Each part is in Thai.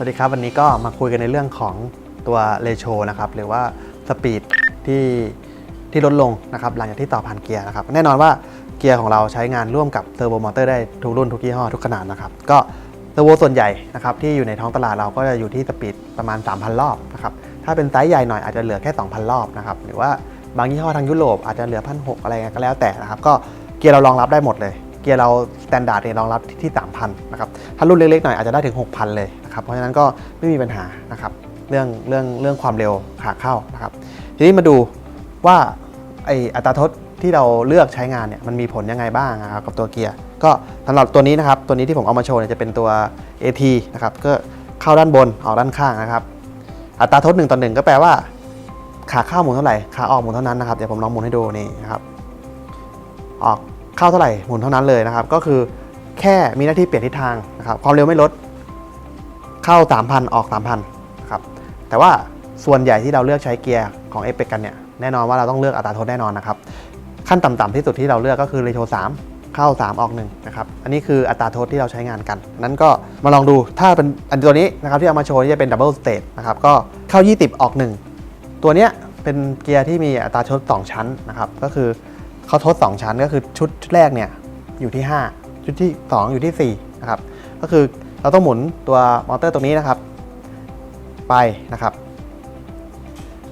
สวัสดีครับวันนี้ก็มาคุยกันในเรื่องของตัวเลโชนะครับหรือว่าสปีดที่ที่ลดลงนะครับหลังจากที่ต่อผ่านเกียร์นะครับแน่นอนว่าเกียร์ของเราใช้งานร่วมกับเทอร์โบมอเตอร์ได้ทุกรุ่นทุกยี่ห้อทุกขนาดนะครับก็เทอร์โบส่วนใหญ่นะครับที่อยู่ในท้องตลาดเราก็จะอยู่ที่สปีดประมาณ 3,000 รอบนะครับถ้าเป็นไซส์ใหญ่หน่อยอาจจะเหลือแค่ 2,000 รอบนะครับหรือว่าบางยี่ห้อทางยุโรปอาจจะเหลือพันหกอะไรก็แล้วแต่นะครับก็เกียร์เรารองรับได้หมดเลย เกียร์เราสแตนดาร์ดเนี่ยรองรับที่ 3,000 นะครับ ถ้ารุ่นเล็กๆหน่อยอาจจะได้ถึง 6,000 เลยนะครับ เพราะฉะนั้นก็ไม่มีปัญหานะครับ เรื่องเรื่องเรื่องความเร็วขาเข้านะครับ ทีนี้มาดูว่าไออัตราทดที่เราเลือกใช้งานเนี่ยมันมีผลยังไงบ้างนะครับกับตัวเกียร์ ก็สำหรับตัวนี้นะครับ ตัวนี้ที่ผมเอามาโชว์เนี่ยจะเป็นตัว AT นะครับ ก็เข้าด้านบนออกด้านข้างนะครับ อัตราทด1ต่อ1ก็แปลว่า ขาเข้าหมุนเท่าไหร่ ขาออกหมุนเท่านั้นนะครับ เดี๋ยวผมลองหมุนให้ดูนี่นะครับ ออก เข้าเท่าไหร่หมุนเท่านั้นเลยนะครับ ก็คือแค่มีหน้าที่เปลี่ยนทิศทางนะครับ ความเร็วไม่ลด เข้า 3,000 ออก 3,000นะครับ แต่ว่าส่วนใหญ่ที่เราเลือกใช้เกียร์ของเอเปกันเนี่ย แน่นอนว่าเราต้องเลือกอัตราโทษแน่นอนนะครับ ขั้นต่ำๆที่สุดที่เราเลือกก็คือเรโช3เข้า 3 ออก1นะครับ อันนี้คืออัตราโทษที่เราใช้งานกัน นั้นก็มาลองดู ถ้าเป็นอันตัวนี้นะครับที่เอามาโชว์นี่จะเป็นดับเบิลสเตทนะครับ ก็เข้า 20 ออก 1 ตัวเนี้ยเป็นเกียร์ที่มีอัตราทด2ชั้นนะครับ ก็คือ เขาทด 2 ชั้นก็คือชุดแรกเนี่ยอยู่ที่ 5 ชุดที่ 2 อยู่ที่4นะครับก็คือเราต้องหมุนตัวมอเตอร์ตรงนี้นะครับ ไปนะครับ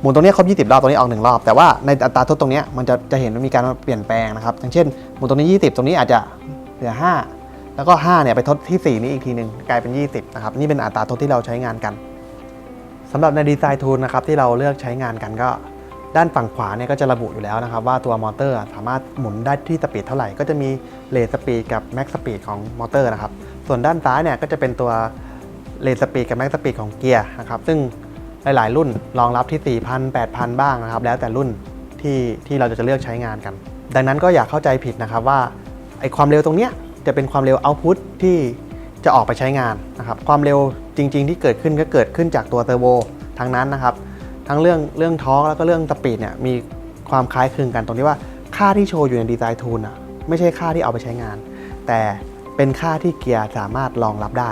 หมุนตรงนี้ครบ 20 รอบตรงนี้ออก 1 รอบ แต่ว่าในอัตราทดตรงนี้มันจะจะเห็นว่ามีการเปลี่ยนแปลงนะครับ อย่างเช่น หมุนตรงนี้ 20 ตรงนี้อาจจะเหลือ 5 แล้วก็ 5 เนี่ยไปทดที่ 4 นี้อีกทีหนึ่งกลายเป็น 20 นะครับ นี่เป็นอัตราทดที่เราใช้งานกันสำหรับในดีไซน์ทูลนะครับที่เราเลือกใช้งานกันก็ ด้านฝั่งขวาเนี่ยก็จะระบุอยู่แล้วนะครับว่าตัวมอเตอร์สามารถหมุนได้ที่สปีดเท่าไหร่ ก็จะมีเลทสปีดกับแม็กสปีดของมอเตอร์นะครับ ส่วนด้านซ้ายเนี่ยก็จะเป็นตัวเลทสปีดกับแม็กสปีดของเกียร์นะครับ ซึ่งหลาย ๆ รุ่นรองรับที่ 4,000 8,000 บ้างนะครับ แล้วแต่รุ่นที่ที่เราจะเลือกใช้งานกัน ดังนั้นก็อย่าเข้าใจผิดนะครับว่าไอความเร็วตรงเนี้ยจะเป็นความเร็วเอาพุตที่จะออกไปใช้งานนะครับ ความเร็วจริง ๆ ที่เกิดขึ้นก็เกิดขึ้นจากตัวเทอร์โบทั้งนั้นนะครับ ทั้งเรื่องเรื่องท้องแล้วก็เรื่องสปีดเนี่ยมีความคล้ายคลึงกันตรงที่ว่าค่าที่โชว์อยู่ในดีไซน์ทูลอะไม่ใช่ค่าที่เอาไปใช้งาน แต่เป็นค่าที่เกียร์สามารถรองรับได้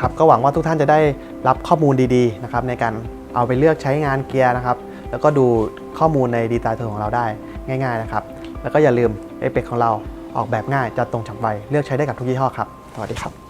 ครับก็หวังว่าทุกท่านจะได้รับข้อมูลดีๆนะครับในการเอาไปเลือกใช้งานเกียร์นะครับ แล้วก็ดูข้อมูลในดีไซน์ตัวของเราได้ง่าย ๆนะครับ แล้วก็อย่าลืมเอเปกของเราออกแบบง่ายจะตรงฉับไวเลือกใช้ได้กับทุกยี่ห้อครับสวัสดีครับ